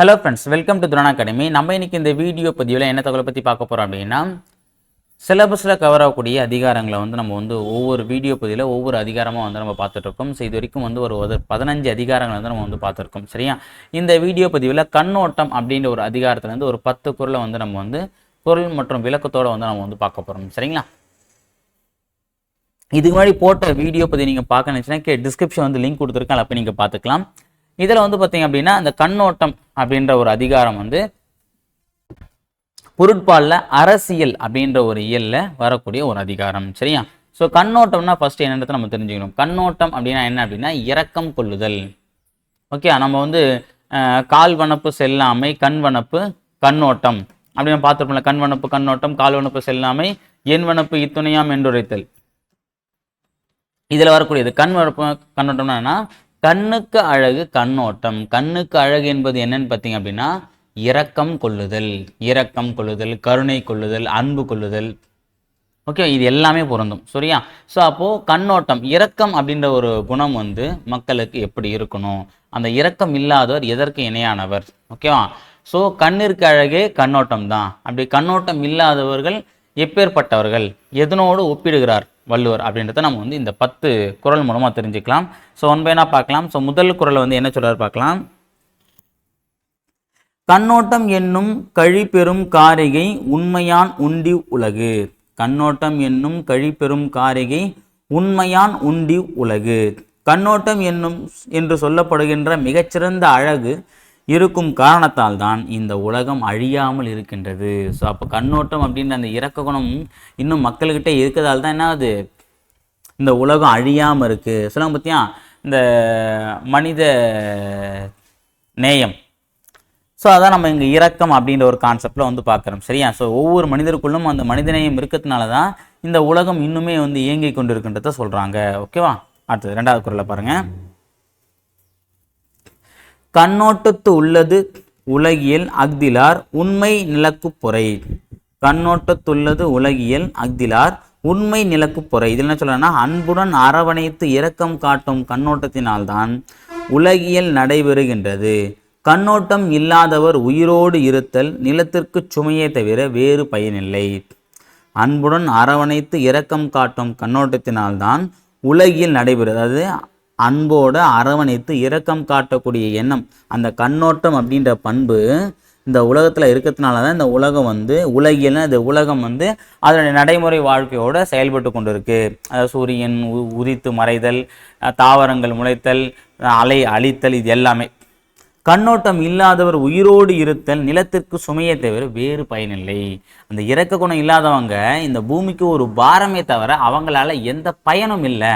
Hello friends welcome to துரான் academy நம்ம இன்னைக்கு இந்த வீடியோ பதிவில் என்ன தகவலை பற்றி பார்க்க போகிறோம் அப்படின்னா சிலபஸில் கவர் ஆகக்கூடிய அதிகாரங்களை வந்து நம்ம வந்து ஒவ்வொரு வீடியோ பதிவில் ஒவ்வொரு அதிகாரமாக வந்து நம்ம பார்த்துட்ருக்கோம். ஸோ இது வரைக்கும் வந்து ஒரு ஒரு பதினஞ்சு அதிகாரங்கள் வந்து நம்ம வந்து பார்த்துருக்கோம் சரியா? இந்த வீடியோ பதிவில் கண்ணோட்டம் அப்படின்ற ஒரு அதிகாரத்துலேருந்து ஒரு பத்து குரலை வந்து நம்ம வந்து குரல் மற்றும் விளக்கத்தோடு வந்து நம்ம வந்து பார்க்க போகிறோம் சரிங்களா? இதுக்கு முன்னாடி போட்ட வீடியோ பற்றி நீங்கள் பார்க்க நினச்சினா கே டிஸ்கிரிப்ஷன் வந்து லிங்க் கொடுத்துருக்கேன். அப்போ நீங்கள் பார்த்துக்கலாம். இதில் வந்து பார்த்தீங்க அப்படின்னா அந்த கண்ணோட்டம் அப்படின்ற ஒரு அதிகாரம் வந்து பொருட்பாலில் அரசியல் அப்படின்ற ஒரு இயல்ல வரக்கூடிய ஒரு அதிகாரம் சரியா? ஸோ கண்ணோட்டம்னா ஃபர்ஸ்ட் என்னன்றதை நம்ம தெரிஞ்சுக்கணும். கண்ணோட்டம் அப்படின்னா என்ன அப்படின்னா இரக்கம் கொள்ளுதல். ஓகே நம்ம வந்து கால் வனப்பு செல்லாமை கண் வனப்பு கண்ணோட்டம். அப்படின்னு பார்த்துருப்போம்ல கண் வனப்பு கண்ணோட்டம் கால் வனப்பு செல்லாமை என் வனப்பு இத்துணையாம் என்றுரைத்தல். இதில் வரக்கூடியது கண் வனப்பு கண்ணோட்டம்னா என்னன்னா, கண்ணுக்கு அழகு கண்ணோட்டம். கண்ணுக்கு அழகு என்பது என்னன்னு பார்த்தீங்க அப்படின்னா இரக்கம் கொள்ளுதல். இரக்கம் கொள்ளுதல் கருணை கொள்ளுதல் அன்பு கொள்ளுதல். ஓகே இது எல்லாமே பொருந்தும். சரியா? ஸோ அப்போது கண்ணோட்டம் இரக்கம் அப்படின்ற ஒரு குணம் வந்து மக்களுக்கு எப்படி இருக்கணும்? அந்த இரக்கம் இல்லாதவர் எதற்கு இணையானவர்? ஓகேவா? ஸோ கண்ணிற்கு அழகே கண்ணோட்டம் தான். அப்படி கண்ணோட்டம் இல்லாதவர்கள் எப்பேற்பட்டவர்கள்? எதனோடு ஒப்பிடுகிறார்? வள்ளுவர் அப்படின்றத நம்ம வந்து இந்த பத்து குறள் மூலமாக தெரிஞ்சுக்கலாம். ஸோ ஒன் பார்க்கலாம். ஸோ முதல் குரலை வந்து என்ன சொல்றாரு பார்க்கலாம். கண்ணோட்டம் என்னும் கழிபெறும் காரிகை உண்மையான் உண்டி உலகு. கண்ணோட்டம் என்னும் கழிபெறும் காரிகை உண்மையான் உண்டி உலகு. கண்ணோட்டம் என்னும் என்று சொல்லப்படுகின்ற மிகச்சிறந்த அழகு இருக்கும் காரணத்தால் தான் இந்த உலகம் அழியாமல் இருக்கின்றது. ஸோ அப்போ கண்ணோட்டம் அப்படின்ற அந்த இரக்க குணம் இன்னும் மக்கள்கிட்ட இருக்கிறதால தான் என்ன ஆகுது இந்த உலகம் அழியாமல் இருக்குது சொல்லுங்க பார்த்தியா இந்த மனித நேயம். ஸோ அதான் நம்ம இங்கே இரக்கம் அப்படின்ற ஒரு கான்செப்டில் வந்து பார்க்குறோம். சரியா? ஸோ ஒவ்வொரு மனிதருக்குள்ளும் அந்த மனிதநேயம் இருக்கிறதுனால தான் இந்த உலகம் இன்னுமே வந்து இயங்கி கொண்டு இருக்கின்றத சொல்கிறாங்க ஓகேவா அடுத்தது ரெண்டாவது குரலை பாருங்கள் கண்ணோட்டத்து உள்ளது உலகியல் அக்திலார் உண்மை நிலக்குப்புறை கண்ணோட்டத்துள்ளது உலகியல் அக்திலார் உண்மை நிலக்குப்புறை இதில் என்ன சொல்லணும்னா அன்புடன் அரவணைத்து இரக்கம் காட்டும் கண்ணோட்டத்தினால்தான் உலகியல் நடைபெறுகின்றது. கண்ணோட்டம் இல்லாதவர் உயிரோடு இருத்தல் நிலத்திற்குச் சுமையே தவிர வேறு பயனில்லை. அன்புடன் அரவணைத்து இரக்கம் காட்டும் கண்ணோட்டத்தினால்தான் உலகில் நடைபெறும் அதாவது அன்போடு அரவணைத்து இரக்கம் காட்டக்கூடிய எண்ணம் அந்த கண்ணோட்டம் அப்படின்ற பண்பு இந்த உலகத்தில் இருக்கிறதுனால தான் இந்த உலகம் வந்து உலகியல்னா இந்த உலகம் வந்து அதனுடைய நடைமுறை வாழ்க்கையோடு செயல்பட்டு கொண்டு இருக்குது அதாவது சூரியன் உ- உதித்து மறைதல் தாவரங்கள் முளைத்தல் அலை அழித்தல் இது எல்லாமே. கண்ணோட்டம் இல்லாதவர் உயிரோடு இருத்தல் நிலத்திற்கு சுமையை தவிர வேறு பயனில்லை அந்த இறக்க குணம் இல்லாதவங்க இந்த பூமிக்கு ஒரு பாரமே தவிர அவங்களால எந்த பயனும் இல்லை.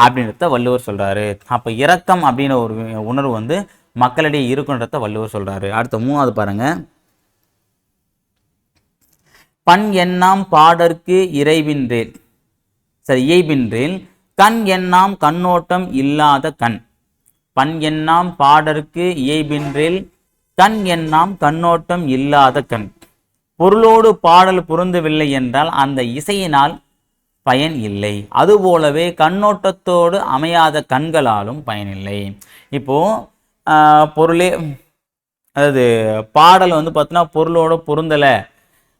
அப்படின்றத வள்ளுவர் சொல்கிறாரு அப்போ இரக்கம் அப்படின்ற ஒரு உணர்வு வந்து மக்களிடையே இருக்குன்றத வள்ளுவர் சொல்கிறாரு அடுத்த மூணாவது பாருங்கள் பண் எண்ணாம் பாடற்கு இறைவின்றேல். சரி இயைபின்றேல். கண் எண்ணாம் கண்ணோட்டம் இல்லாத கண். பண் எண்ணாம் பாடற்கு இயைபின்றேல். கண் எண்ணாம் கண்ணோட்டம் இல்லாத கண். பொருளோடு பாடல் பொருந்தவில்லை என்றால் அந்த இசையினால் பயன் இல்லை. அதுபோலவே கண்ணோட்டத்தோடு அமையாத கண்களாலும் பயனில்லை இப்போது பொருளே அதாவது பாடல் வந்து பார்த்தோன்னா பொருளோட பொருந்தலை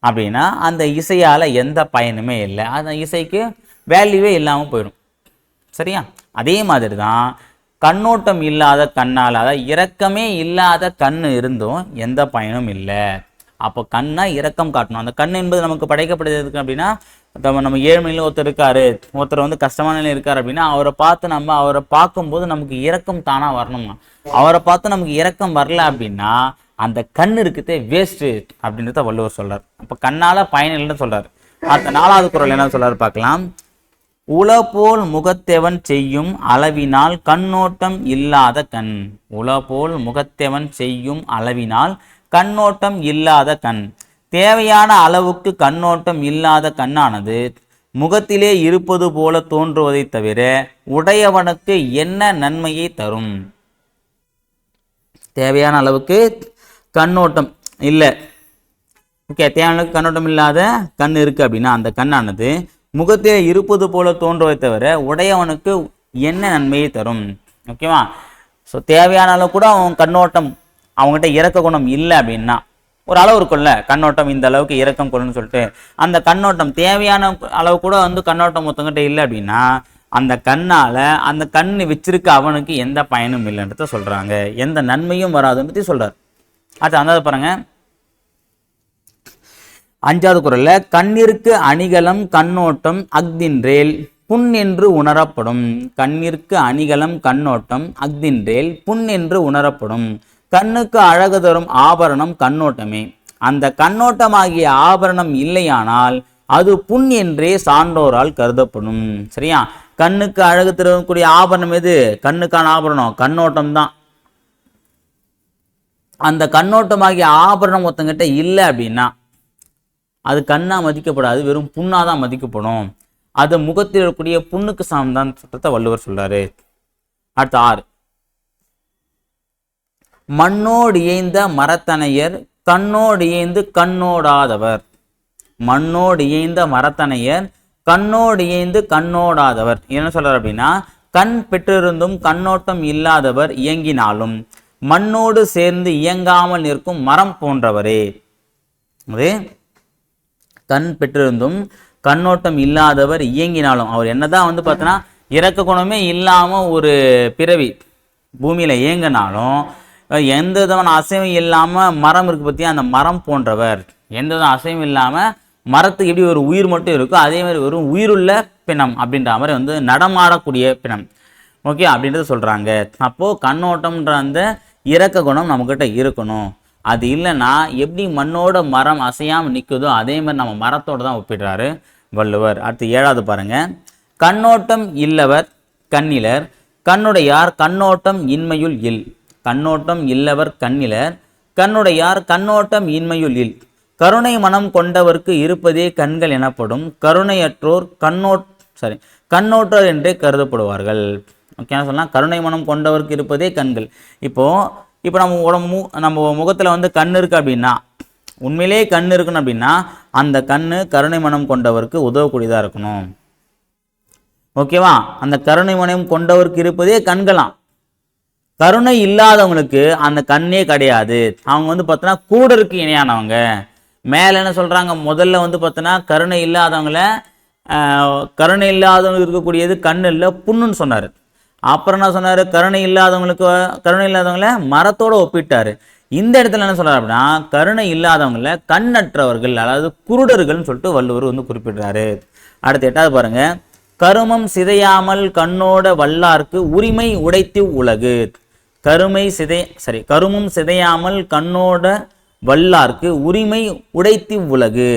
அப்படின்னா அந்த இசையால் எந்த பயனுமே இல்லை. அந்த இசைக்கு வேல்யூவே இல்லாமல் போயிடும். சரியா? அதே மாதிரி தான் கண்ணோட்டம் இல்லாத கண்ணால் அதாவது இரக்கமே இல்லாத கண் இருந்தும் எந்த பயனும் இல்லை. அப்போ கண்ணா இரக்கம் காட்டணும். அந்த கண் என்பது நமக்கு படைக்கப்படுறதுக்கு அப்படின்னா நம்ம நம்ம ஏழ்மையில் ஒருத்தர் இருக்காரு ஒருத்தர் வந்து கஷ்டமான நிலையில் இருக்காரு அப்படின்னா அவரை பார்த்து நம்ம அவரை பார்க்கும்போது நமக்கு இரக்கம் தானா வரணுமா? அவரை பார்த்து நமக்கு இரக்கம் வரல அப்படின்னா அந்த கண் இருக்குதே வேஸ்ட்டு அப்படின்றத வள்ளுவர் சொல்றார். அப்போ கண்ணால பயன் இல்லைன்னு சொல்றாரு. அடுத்த நாலாவது குரல் என்ன சொல்றாரு பார்க்கலாம். உளபோல் முகத்தெவன் செய்யும் அளவினால் கண்ணோட்டம் இல்லாத கண். உளபோல் முகத்தெவன் செய்யும் அளவினால் கண்ணோட்டம் இல்லாத கண். தேவையான அளவுக்கு கண்ணோட்டம் இல்லாத கண்ணானது முகத்திலே இருப்பது போல தோன்றுவதை தவிர உடையவனுக்கு என்ன நன்மையை தரும்? தேவையான அளவுக்கு கண்ணோட்டம் இல்லை. ஓகே தேவையான அளவுக்கு கண்ணோட்டம் இல்லாத கண் இருக்கு அப்படின்னா அந்த கண்ணானது முகத்திலே இருப்பது போல தோன்றுவதை தவிர உடையவனுக்கு என்ன நன்மையை தரும்? ஓகேவா ஸோ தேவையான அளவு கூட அவன் கண்ணோட்டம் அவங்ககிட்ட இறக்க குணம் இல்லை அப்படின்னா ஒரு அளவு இருக்கும்ல கண்ணோட்டம் இந்த அளவுக்கு இறக்கம் கொள்ளுன்னு சொல்லிட்டு அந்த கண்ணோட்டம் தேவையான அளவு கூட வந்து கண்ணோட்டம் ஒருத்தங்கிட்ட இல்லை அப்படின்னா அந்த கண்ணால் அந்த கண் வச்சிருக்க அவனுக்கு எந்த பயனும் இல்லைன்றத சொல்கிறாங்க எந்த நன்மையும் வராதுன்னு பற்றி சொல்கிறார் அடுத்து அந்த பாருங்க. அஞ்சாவது குரல்ல கண்ணிற்கு அணிகலம் கண்ணோட்டம் அக்தின்றேல் புண் என்று உணரப்படும். கண்ணிற்கு அணிகலம் கண்ணோட்டம் அக்தின்றேல் புண் என்று உணரப்படும். கண்ணுக்கு அழகு தரும் ஆபரணம் கண்ணோட்டமே. அந்த கண்ணோட்டமாகிய ஆபரணம் இல்லையானால் அது புண் என்றே சான்றோரால் கருதப்படும். சரியா? கண்ணுக்கு அழகு தரக்கூடிய ஆபரணம் எது? கண்ணுக்கான ஆபரணம் கண்ணோட்டம் தான் அந்த கண்ணோட்டமாகிய ஆபரணம் ஒருத்தங்கிட்ட இல்லை அப்படின்னா அது கண்ணா மதிக்கப்படாது வெறும் புண்ணாக தான் மதிக்கப்படும். அது முகத்தில் இருக்கக்கூடிய புண்ணுக்கு சாம்தான் சட்டத்தை வள்ளுவர் சொல்றாரு. அடுத்த ஆறு. மண்ணோடு இயைந்த மரத்தனையர் கண்ணோடு இயைந்து கண்ணோடாதவர். மண்ணோடு இயைந்த மரத்தனையர் கண்ணோடு இயைந்து கண்ணோடாதவர். என்ன சொல்றார் அப்படின்னா கண் பெற்றிருந்தும் கண்ணோட்டம் இல்லாதவர் இயங்கினாலும் மண்ணோடு சேர்ந்து இயங்காமல் நிற்கும் மரம் போன்றவரே. அது கண் பெற்றிருந்தும் கண்ணோட்டம் இல்லாதவர் இயங்கினாலும் அவர் என்னதான் வந்து பார்த்தோன்னா இறக்க குணமே இல்லாமல் ஒரு பிறவி பூமியில் இயங்கினாலும் எந்த விதமான அசைவும் இல்லாமல் மரம் இருக்கு பத்தியா? அந்த மரம் போன்றவர். எந்த விதம் அசைவும் இல்லாமல் மரத்துக்கு எப்படி ஒரு உயிர் மட்டும் இருக்கோ அதே மாதிரி ஒரு உயிருள்ள பிணம் அப்படின்ற மாதிரி வந்து நடமாடக்கூடிய பிணம். ஓகே அப்படின்றத சொல்கிறாங்க அப்போது கண்ணோட்டம்ன்ற அந்த இறக்க குணம் நம்மக்கிட்ட இருக்கணும். அது இல்லைன்னா எப்படி மண்ணோட மரம் அசையாமல் நிற்குதோ அதே மாதிரி நம்ம மரத்தோட தான் ஒப்பிடுறாரு வள்ளுவர். அடுத்து ஏழாவது பாருங்கள் கண்ணோட்டம் இல்லவர் கண்ணிலர். கண்ணுடையார் கண்ணோட்டம் இன்மையுள் இல். கண்ணோட்டம் இல்லவர் கண்ணிலர். கண்ணுடையார் கண்ணோட்டம் இன்மையுள் இல். கருணை மனம் கொண்டவர்க்கு இருப்பதே கண்கள் எனப்படும். கருணையற்றோர் கண்ணோட் சாரி கண்ணோட்டர் என்றே கருதப்படுவார்கள். ஓகே சொல்லலாம் கருணை மனம் கொண்டவர்க்கு இருப்பதே கண்கள். இப்போ இப்போ நம்ம உடம்பு மு- நம்ம முகத்தில் வந்து கண் இருக்கு அப்படின்னா உண்மையிலேயே கண் இருக்கணும் அப்படின்னா அந்த கண் கருணை மனம் கொண்டவருக்கு உதவக்கூடியதாக இருக்கணும். ஓகேவா அந்த கருணை மனம் கொண்டவருக்கு இருப்பதே கண்களாம். கருணை இல்லாதவங்களுக்கு அந்த கண்ணே கிடையாது. அவங்க வந்து பார்த்தோன்னா கூடருக்கு இணையானவங்க. மேலே என்ன சொல்கிறாங்க முதல்ல வந்து பார்த்தோன்னா கருணை இல்லாதவங்கள கருணை இல்லாதவங்க இருக்கக்கூடியது கண் இல்லை புண்ணுன்னு சொன்னார். அப்புறம் என்ன சொன்னார்? கருணை இல்லாதவங்களுக்கு கருணை இல்லாதவங்கள மரத்தோடு ஒப்பிட்டார். இந்த இடத்துல என்ன சொல்கிறார் அப்படின்னா கருணை இல்லாதவங்கள கண்ணற்றவர்கள் அதாவது குருடர்கள்னு சொல்லிட்டு வள்ளுவர் வந்து குறிப்பிடுறாரு. அடுத்து எட்டாவது பாருங்க. கருமம் சிதையாமல் கண்ணோட வல்லார்க்கு உரிமை உடைத்து உலகு. கருமை சிதை சரி கருமும் சிதையாமல் கண்ணோட வல்லார்க்கு உரிமை உடைத்து உலகு.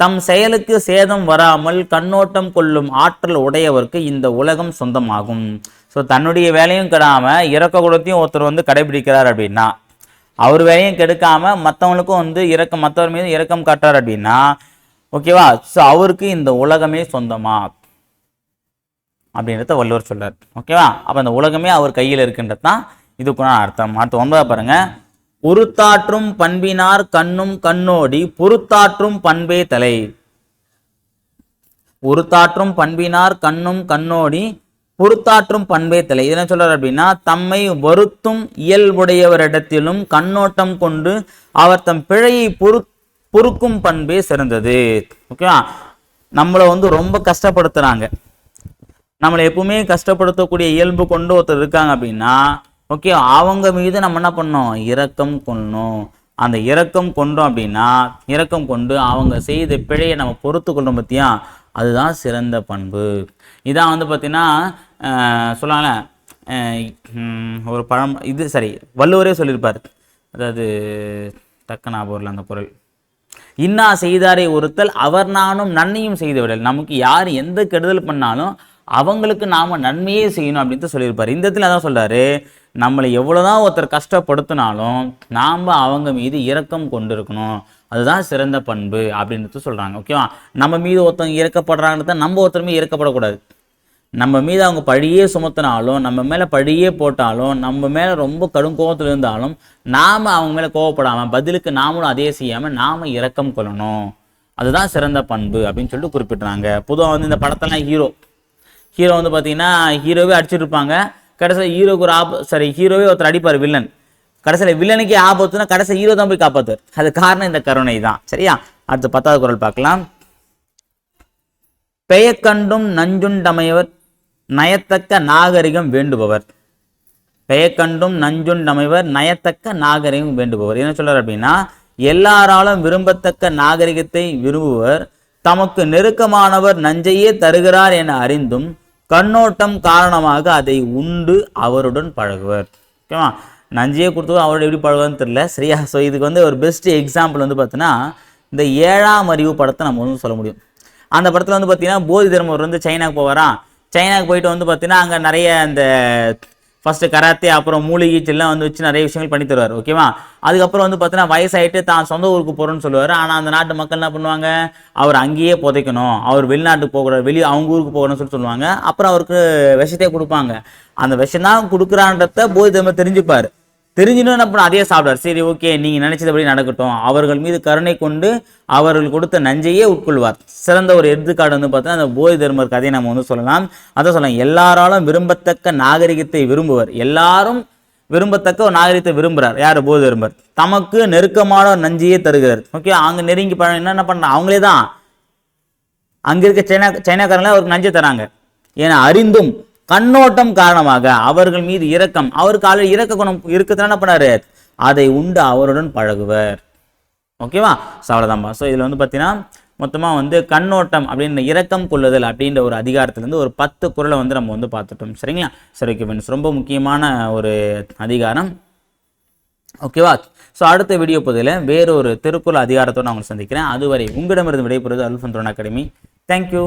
தம் செயலுக்கு சேதம் வராமல் கண்ணோட்டம் கொள்ளும் ஆற்றல் உடையவருக்கு இந்த உலகம் சொந்தமாகும். ஸோ தன்னுடைய வேலையும் கெடாமல் இறக்க குலத்தையும் ஒருத்தர் வந்து கடைபிடிக்கிறார் அப்படின்னா அவர் வேலையும் கெடுக்காம மற்றவங்களுக்கும் வந்து இறக்கம் மற்றவர் மீது இறக்கம் காட்டுறார் அப்படின்னா ஓகேவா? ஸோ அவருக்கு இந்த உலகமே சொந்தமா? அப்படின்றத வள்ளுவர் சொல்றார். ஓகேவா? அப்போ அந்த உலகமே அவர் கையில் இருக்குன்றது தான் இதுக்குள்ள அர்த்தம். அடுத்து ஒன்பதா பாருங்க. உருத்தாற்றும் பண்பினார் கண்ணும் கண்ணோடி பொறுத்தாற்றும் பண்பே தலை. உருத்தாற்றும் பண்பினார் கண்ணும் கண்ணோடி பொறுத்தாற்றும் பண்பே தலை. என்ன சொல்றாரு அப்படின்னா தம்மை வருத்தும் இயல்புடையவரிடத்திலும் கண்ணோட்டம் கொண்டு அவர் தம் பிழையை பொறு பொறுக்கும் பண்பே சிறந்தது. ஓகேவா? நம்மளை வந்து ரொம்ப கஷ்டப்படுத்துறாங்க. நம்மளை எப்பவுமே கஷ்டப்படுத்தக்கூடிய இயல்பு கொண்டு ஒருத்தர் இருக்காங்க அப்படின்னா ஓகே அவங்க மீது நம்ம என்ன பண்ணோம்? இரக்கம் கொள்ளணும் அந்த இரக்கம் கொண்டோம் அப்படின்னா இரக்கம் கொண்டு அவங்க செய்த பிழையை நம்ம பொறுத்து கொள்றோம் பற்றியா அதுதான் சிறந்த பண்பு. இதான் வந்து பார்த்தீங்கன்னா சொல்லாங்களே ஒரு பழம் இது சரி வள்ளுவரே சொல்லியிருப்பார். அதாவது டக்கு ஞாபகம் அந்த குரல். இன்னா செய்தாரை ஒருத்தல் அவர் நானும் நன்மையும் செய்து விடல். நமக்கு யார் எந்த கெடுதல் பண்ணாலும் அவங்களுக்கு நாம் நன்மையே செய்யணும் அப்படின்ட்டு சொல்லியிருப்பாரு. இந்த இடத்துல அதான் சொல்கிறாரு நம்மளை எவ்வளோதான் ஒருத்தர் கஷ்டப்படுத்தினாலும் நாம் அவங்க மீது இரக்கம் கொண்டு இருக்கணும் அதுதான் சிறந்த பண்பு அப்படின்றது சொல்கிறாங்க ஓகேவா? நம்ம மீது ஒருத்தவங்க இறக்கப்படுறாங்கிறத நம்ம ஒருத்தர் மீது இறக்கப்படக்கூடாது. நம்ம மீது அவங்க பழியே சுமத்தினாலும் நம்ம மேலே பழியே போட்டாலும் நம்ம மேலே ரொம்ப கடும் கோபத்தில் இருந்தாலும் நாம் அவங்க மேலே கோவப்படாமல் பதிலுக்கு நாமளும் அதே செய்யாமல் நாம் இரக்கம் கொள்ளணும். அதுதான் சிறந்த பண்பு அப்படின்னு சொல்லிட்டு குறிப்பிட்றாங்க. பொதுவாக வந்து இந்த படத்தெல்லாம் ஹீரோ ஹீரோ வந்து பார்த்தீங்கன்னா ஹீரோவே அடிச்சிருப்பாங்க கடைசியில் ஹீரோக்கு ஒரு ஆப் சாரி ஹீரோவே ஒருத்தர் அடிப்பார் வில்லன் கடைசியில் வில்லனுக்கே ஆபத்துனா கடைசியில் ஹீரோ தான் போய் காப்பாற்றுவார் அது காரணம் இந்த கருணை தான். சரியா? அடுத்து பத்தாவது குரல் பார்க்கலாம். பெயக்கண்டும் நஞ்சுண்டமையவர் நயத்தக்க நாகரிகம் வேண்டுபவர். பெயக்கண்டும் நஞ்சுண்டமைவர் நயத்தக்க நாகரிகம் வேண்டுபவர். என்ன சொல்றார் அப்படின்னா எல்லாராலும் விரும்பத்தக்க நாகரிகத்தை விரும்புவர் தமக்கு நெருக்கமானவர் நஞ்சையே தருகிறார் என அறிந்தும் கண்ணோட்டம் காரணமாக அதை உண்டு அவருடன் பழகுவர். ஓகேவா நஞ்சியே கொடுத்தது அவரோட எப்படி பழகுவார்னு தெரியல. சரியா? ஸோ இதுக்கு வந்து ஒரு பெஸ்ட் எக்ஸாம்பிள் வந்து பார்த்தீங்கன்னா இந்த ஏழாம் அறிவு படத்தை நம்ம வந்து சொல்ல முடியும். அந்த படத்தில் வந்து பார்த்தீங்கன்னா போதி தர்மர் வந்து சைனாக்கு போவாராம் சைனாக்கு போயிட்டு வந்து பார்த்தீங்கன்னா அங்கே நிறைய அந்த ஃபஸ்ட்டு கராத்தே அப்புறம் மூலிகை வந்து வச்சு நிறைய விஷயங்கள் பண்ணி தருவார் ஓகேவா அதுக்கப்புறம் வந்து பார்த்தீங்கன்னா வயசாயிட்டு தான் சொந்த ஊருக்கு போகிறோன்னு சொல்லுவார். ஆனால் அந்த நாட்டு மக்கள் என்ன பண்ணுவாங்க? அவர் அங்கேயே புதைக்கணும். அவர் வெளிநாட்டுக்கு போகக்கூடாது வெளியே அவங்க ஊருக்கு போகணும்னு சொல்லி சொல்லுவாங்க. அப்புறம் அவருக்கு விஷத்தையே கொடுப்பாங்க. அந்த விஷம் தான் கொடுக்குறான்றத போதி தர்மர் தெரிஞ்சுப்பார். தெரிஞ்சுன்னு என்ன பண்ண அதே சாப்பிடார் சரி ஓகே நீங்கள் நினைச்சதபடி நடக்கட்டும். அவர்கள் மீது கருணை கொண்டு அவர்கள் கொடுத்த நஞ்சையே உட்கொள்வார். சிறந்த ஒரு எடுத்துக்காடு வந்து பார்த்தா அந்த போதி தர்மர் கதையை நம்ம வந்து சொல்லலாம். அதான் சொல்லலாம் எல்லாராலும் விரும்பத்தக்க நாகரிகத்தை விரும்புவர். எல்லாரும் விரும்பத்தக்க ஒரு நாகரிகத்தை விரும்புகிறார் யார்? போதி தர்மர். தமக்கு நெருக்கமான ஒரு நஞ்சையே தருகிறார். ஓகே அங்கே நெருங்கி பழம் என்ன என்ன அவங்களே தான். அங்க இருக்க சைனா சைனாக்காரங்களே அவருக்கு நஞ்சை தராங்க. ஏன்னா அறிந்தும் கண்ணோட்டம் காரணமாக அவர்கள் மீது இரக்கம் அவருக்கு ஆல்ரெடி இரக்க குணம் இருக்கத்தான் என்ன பண்ணாரு? அதை உண்டு அவருடன் பழகுவர். ஓகேவா ஸோ ஸோ இதில் வந்து பார்த்தீங்கன்னா மொத்தமாக வந்து கண்ணோட்டம் அப்படின்ற இரக்கம் கொள்ளுதல் அப்படின்ற ஒரு அதிகாரத்துலேருந்து ஒரு பத்து குரலை வந்து நம்ம வந்து பார்த்துட்டோம். சரிங்களா? சரி ஓகே ஃப்ரெண்ட்ஸ் ரொம்ப முக்கியமான ஒரு அதிகாரம். ஓகேவா ஸோ அடுத்த வீடியோ பதிவில் வேறொரு திருக்குறள் அதிகாரத்தோடு நான் உங்களை சந்திக்கிறேன். அதுவரை உங்களிடமிருந்து விடைபெறுவது அல்ஃபன் அகாடமி. தேங்க்யூ